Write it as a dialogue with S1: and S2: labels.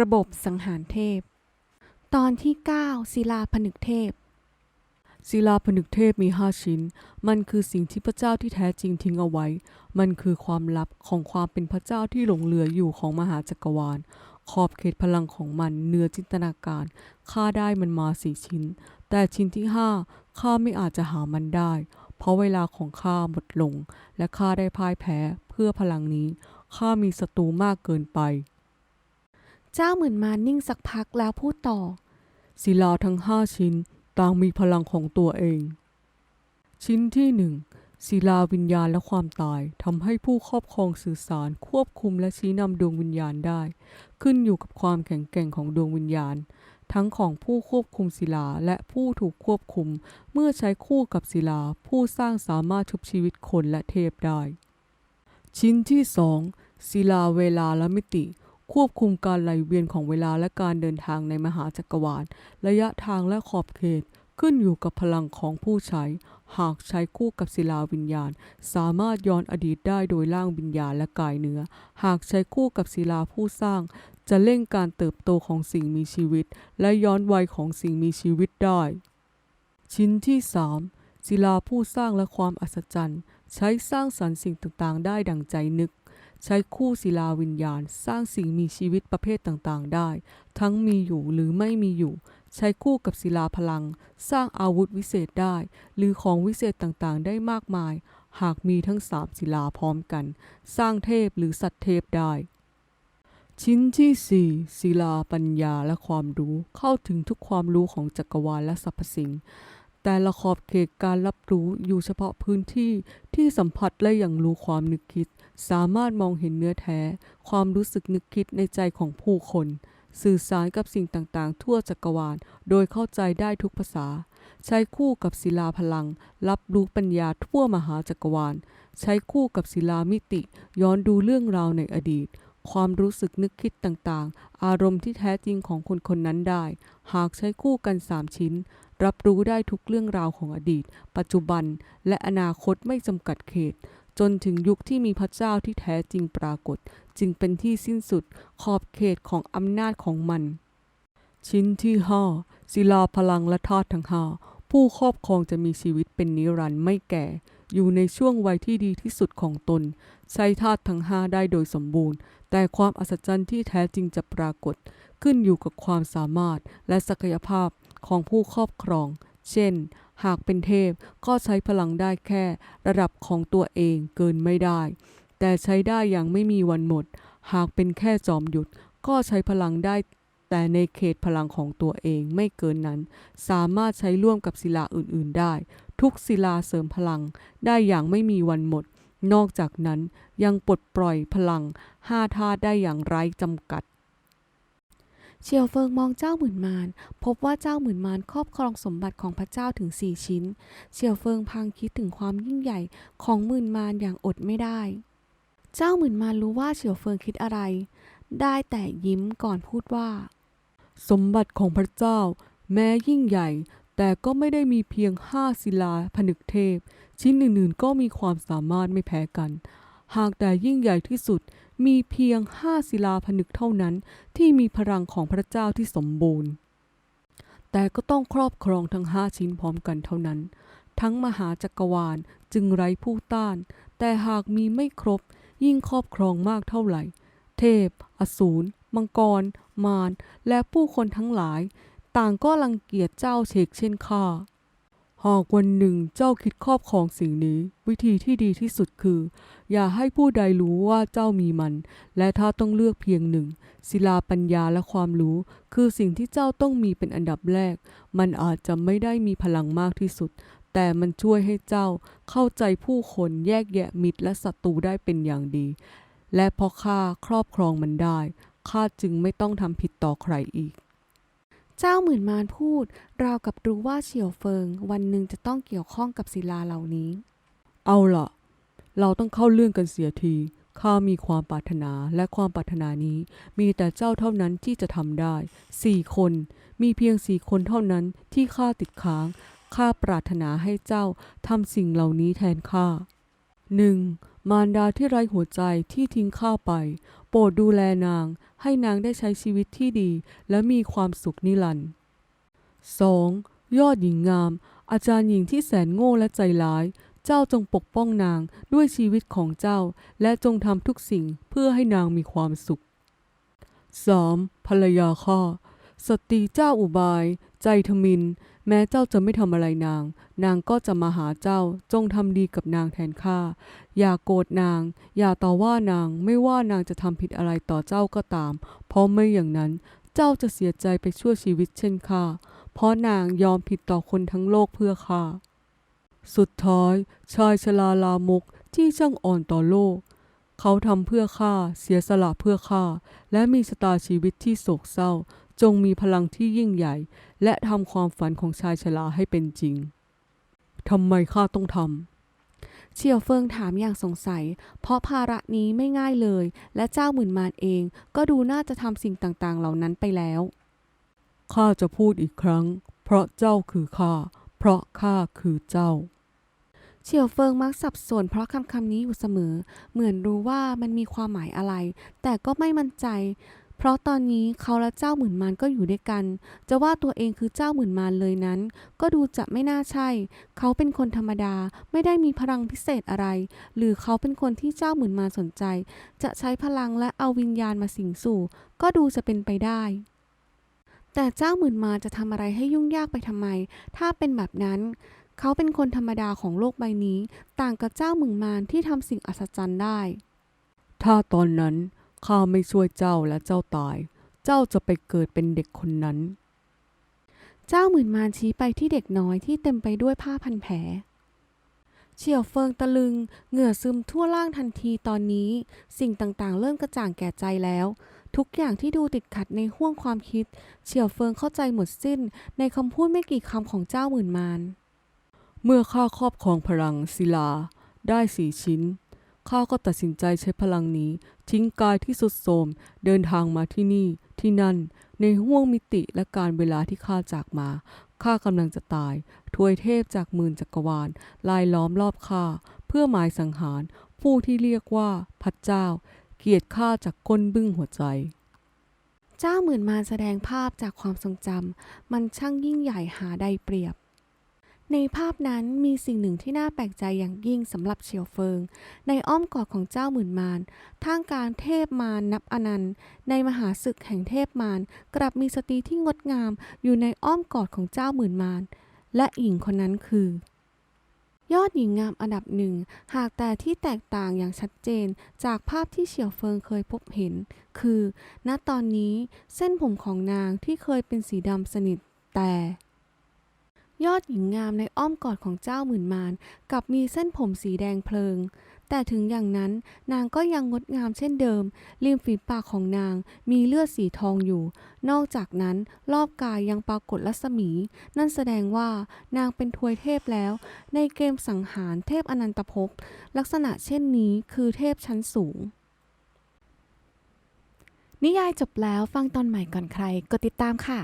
S1: ระบบสังหารเทพ ตอนที่ 9 ศิลาผนึกเทพ
S2: ศิลาผนึกเทพมีห้าชิ้น มันคือสิ่งที่พระเจ้าที่แท้จริงทิ้งเอาไว้ มันคือความลับของความเป็นพระเจ้าที่หลงเหลืออยู่ของมหาจักรวาล ขอบเขตพลังของมันเหนือจินตนาการข้าได้มันมาสี่ชิ้น แต่ชิ้นที่ห้าข้าไม่อาจจะหามันได้ เพราะเวลาของข้าหมดลง และข้าได้พ่ายแพ้เพื่อพลังนี้ข้ามีศัตรูมากเกินไป
S1: เจ้าหมื่นมานิ่งสักพักแล้วพูดต่อ
S2: ศิลาทั้งห้าชิ้นต่างมีพลังของตัวเอง ชิ้นที่หนึ่งศิลาวิญญาณและความตายทำให้ผู้ครอบครองสื่อสารควบคุมและชี้นำดวงวิญญาณได้ ขึ้นอยู่กับความแข็งแกร่งของดวงวิญญาณ ทั้งของผู้ควบคุมศิลาและผู้ถูกควบคุม เมื่อใช้คู่กับศิลา ผู้สร้างสามารถชุบชีวิตคนและเทพได้ ชิ้นที่สองศิลาเวลาและมิติ ควบคุมการไหลเวียนของเวลาและการเดินทางในมหาจักรวาล ระยะทางและขอบเขตขึ้นอยู่กับพลังของผู้ใช้ หากใช้คู่กับศิลาวิญญาณ สามารถย้อนอดีตได้โดยร่างวิญญาณและกายเนื้อ หากใช้คู่กับศิลาผู้สร้าง จะเร่งการเติบโตของสิ่งมีชีวิต และย้อนวัยของสิ่งมีชีวิตได้ ชิ้นที่ 3 ศิลาผู้สร้างและความอัศจรรย์ ใช้สร้างสรรค์สิ่งต่างๆ ได้ดังใจนึก ใช้คู่ศิลาวิญญาณ สร้างสิ่งมีชีวิตประเภทต่างๆ ได้ ทั้งมีอยู่หรือไม่มีอยู่ ใช้คู่กับศิลาพลัง สร้างอาวุธวิเศษได้ หรือของวิเศษต่างๆ ได้มากมาย หากมีทั้งสามศิลาพร้อมกัน สร้างเทพหรือสัตว์เทพได้ชิ้นที่ 4 ศิลาปัญญาและความรู้เข้าถึงทุกความรู้ของจักรวาลและสรรพสิ่ง แต่ละขอบเขตการรับรู้อยู่เฉพาะพื้นที่ที่สัมผัสและอย่างรู้ความนึกคิด สามารถมองเห็นเนื้อแท้ ความรู้สึกนึกคิดในใจของผู้คน สื่อสารกับสิ่งต่างๆ ทั่วจักรวาล โดยเข้าใจได้ทุกภาษา ใช้คู่กับศิลาพลัง รับรู้ปัญญาทั่วมหาจักรวาล ใช้คู่กับศิลามิติ ย้อนดูเรื่องราวในอดีต ความรู้สึกนึกคิดต่างๆ อารมณ์ที่แท้จริงของคนคนนั้นได้ หากใช้คู่กันสามชิ้น รับรู้ได้ทุกเรื่องราวของอดีต ปัจจุบัน และอนาคตไม่จำกัดเขต จนถึงยุคที่มีพระเจ้าที่แท้จริงปรากฏ จึงเป็นที่สิ้นสุดขอบเขตของอำนาจของมัน ชิ้นที่5ศิลาพลังและธาตุทั้งห้าผู้ครอบครองจะมีชีวิตเป็นนิรันดร์ไม่แก่ อยู่ในช่วงวัยที่ดีที่สุดของตน ใช้ธาตุทั้งห้าได้โดยสมบูรณ์ แต่ความอัศจรรย์ที่แท้จริงจะปรากฏ ขึ้นอยู่กับความสามารถและศักยภาพ ของผู้ครอบครอง เช่น หากเป็นเทพก็ใช้พลังได้แค่ระดับของตัวเองเกินไม่ได้ แต่ใช้ได้อย่างไม่มีวันหมด หากเป็นแค่จอมหยุทธก็ใช้พลังได้แต่ในเขตพลังของตัวเองไม่เกินนั้น สามารถใช้ร่วมกับศิลาอื่น ๆ ได้ ทุกศิลาเสริมพลังได้อย่างไม่มีวันหมด นอกจากนั้นยังปลดปล่อยพลังห้าธาตุได้อย่างไร้จำกัด
S1: เชียวเฟิงมองเจ้าหมื่นมารพบว่าเจ้าหมื่นมารครอบครองสมบัติของพระเจ้าถึงสี่ชิ้น เชียวเฟิงพังคิดถึงความยิ่งใหญ่ของหมื่นมารอย่างอดไม่ได้ เจ้าหมื่นมารรู้ว่าเฉียวเฟิงคิดอะไร ได้แต่ยิ้มก่อนพูดว่า
S2: สมบัติของพระเจ้า แม้ยิ่งใหญ่ แต่ก็ไม่ได้มีเพียงห้าศิลาผนึกเทพ ชิ้นอื่นๆก็มีความสามารถไม่แพ้กัน หากแต่ยิ่งใหญ่ที่สุด มีเพียงห้าศิลาผนึกเท่านั้นที่มีพลังของพระเจ้าที่สมบูรณ์ แต่ก็ต้องครอบครองทั้งห้าชิ้นพร้อมกันเท่านั้น ทั้งมหาจักรวาลจึงไร้ผู้ต้าน แต่หากมีไม่ครบยิ่งครอบครองมากเท่าไหร่ เทพ อสูร มังกร มาร และผู้คนทั้งหลาย ต่างก็รังเกียจเจ้าเชกเช่นข้า หากวันหนึ่งเจ้าคิดครอบครองสิ่งนี้ วิธีที่ดีที่สุดคือ อย่าให้ผู้ใดรู้ว่าเจ้ามีมัน และถ้าต้องเลือกเพียงหนึ่ง ศิลาปัญญาและความรู้ คือสิ่งที่เจ้าต้องมีเป็นอันดับแรก มันอาจจะไม่ได้มีพลังมากที่สุด แต่มันช่วยให้เจ้าเข้าใจผู้คนแยกแยะมิตรและศัตรูได้เป็นอย่างดี และพราะข้าครอบครองมันได้ข้าจึงไม่ต้องทำผิดต่อใครอีก
S1: เจ้าหมื่นมารพูด ราวกับรู้ว่าเฉียวเฟิง วันหนึ่งจะต้องเกี่ยวข้องกับศิลาเหล่านี้
S2: เอาล่ะ เราต้องเข้าเรื่องกันเสียที ข้ามีความปรารถนาและความปรารถนานี้ มีแต่เจ้าเท่านั้นที่จะทำได้ สี่คน มีเพียงสี่คนเท่านั้นที่ข้าติดค้าง ข้าปรารถนาให้เจ้าทำสิ่งเหล่านี้แทนข้าหนึ่ง มารดาที่ไร้หัวใจที่ทิ้งข้าไป โปรดดูแลนาง ให้นางได้ใช้ชีวิตที่ดี และมีความสุขนิรันดร์ 2. ยอดหญิงงาม อาจารย์หญิงที่แสนโง่และใจร้าย เจ้าจงปกป้องนางด้วยชีวิตของเจ้า และจงทำทุกสิ่งเพื่อให้นางมีความสุข 3. ภรรยาข้าสตรีเจ้าอุบาย ใจทมิน แม้เจ้าจะไม่ทำอะไรนาง นางก็จะมาหาเจ้า จงทำดีกับนางแทนข้า อย่าโกรธนาง อย่าต่อว่านาง ไม่ว่านางจะทำผิดอะไรต่อเจ้าก็ตาม เพราะไม่อย่างนั้น เจ้าจะเสียใจไปชั่วชีวิตเช่นข้า เพราะนางยอมผิดต่อคนทั้งโลกเพื่อข้า สุดท้าย ชายชราลามกที่ช่างอ่อนต่อโลก เขาทำเพื่อข้า เสียสละเพื่อข้า และมีสตาชีวิตที่โศกเศร้า จงมีพลังที่ยิ่งใหญ่ และทำความฝันของชายชราให้เป็นจริงทำไมข้าต้องท
S1: เฉียวเฟิงถามอย่างสงสัย เพราะภาระนี้ไม่ง่ายเลย และเจ้าหมื่นมานเอง ก็ดูน่าจะทำสิ่งต่างๆ เหล่านั้นไปแล้วำ
S2: ข้าจะพูดอีกครั้ง เพราะเจ้าคือข้า เพราะข้าคือเจ้า
S1: เฉียวเฟิงมักสับสนเพราะคำคำนี้อยู่เสมอ เหมือนรู้ว่ามันมีความหมายอะไร แต่ก็ไม่มั่นใจ เพราะตอนนี้เขาและเจ้าหมื่นมานก็อยู่ด้วยกัน จะว่าตัวเองคือเจ้าหมื่นมานเลยนั้น ก็ดูจะไม่น่าใช่ เขาเป็นคนธรรมดาไม่ได้มีพลังพิเศษอะไร หรือเขาเป็นคนที่เจ้าหมื่นมานสนใจ จะใช้พลังและเอาวิญญาณมาสิงสู่ ก็ดูจะเป็นไปได้แต่เจ้าหมื่นมาจะทำอะไรให้ยุ่งยากไปทำไม ถ้าเป็นแบบนั้น เขาเป็นคนธรรมดาของโลกใบนี้ ต่างกับเจ้าหมึงมารที่ทำสิ่งอัศจรรย์ได้
S2: ถ้าตอนนั้น ข้าไม่ช่วยเจ้าและเจ้าตาย เจ้าจะไปเกิดเป็นเด็กคนนั้น
S1: เจ้าหมื่นมารชี้ไปที่เด็กน้อยที่เต็มไปด้วยผ้าพันแผล เฉียวเฟิงตะลึง เหงื่อซึมทั่วร่างทันทีตอนนี้ สิ่งต่างๆ เริ่มกระจ่างแก่ใจแล้ว ทุกอย่างที่ดูติดขัดในห้วงความคิด เฉียวเฟิงเข้าใจหมดสิ้น ในคำพูดไม่กี่คำของเจ้าหมื่นมาร
S2: เมื่อข้าครอบครองพลังศิลาได้สี่ชิ้น ข้าก็ตัดสินใจใช้พลังนี้ ทิ้งกายที่สุดโทมเดินทางมาที่นี่ ที่นั่น ในห้วงมิติและการเวลาที่ข้าจากมาข้ากำลังจะตาย ทวยเทพจากหมื่นจักรวาลลายล้อมรอบข้าเพื่อหมายสังหาร ผู้ที่เรียกว่าพระเจ้า เกียดข้าจากก้นบึ้งหัวใจ
S1: เจ้าหมื่นมาแสดงภาพจากความทรงจำมันช่างยิ่งใหญ่หาใดเปรียบ ในภาพนั้นมีสิ่งหนึ่งที่น่าแปลกใจอย่างยิ่งสำหรับเฉียวเฟิง ในอ้อมกอดของเจ้าหมื่นมารท่ามกลางเทพมารนับอนันต์ ในมหาศึกแห่งเทพมารกลับมีสตรีที่งดงามอยู่ในอ้อมกอดของเจ้าหมื่นมารและหญิงคนนั้นคือ ยอดหญิงงามอันดับหนึ่ง หากแต่ที่แตกต่างอย่างชัดเจนจากภาพที่เฉียวเฟิงเคยพบเห็น คือ ณตอนนี้เส้นผมของนางที่เคยเป็นสีดำสนิทแต่ อดหญิงงามในอ้อมกอดของเจ้าหมื่นมารกับมีเส้นผมสีแดงเพลิง แต่ถึงอย่างนั้นนางก็ยังงดงามเช่นเดิม ริมฝีปากของนางมีเลือดสีทองอยู่ นอกจากนั้นรอบกายยังปรากฏรัศมี นั่นแสดงว่านางเป็นทวยเทพแล้ว ในเกมสังหารเทพอนันตภพ ลักษณะเช่นนี้คือเทพชั้นสูงนิยายจบแล้วฟังตอนใหม่ก่อนใครกดติดตามค่ะ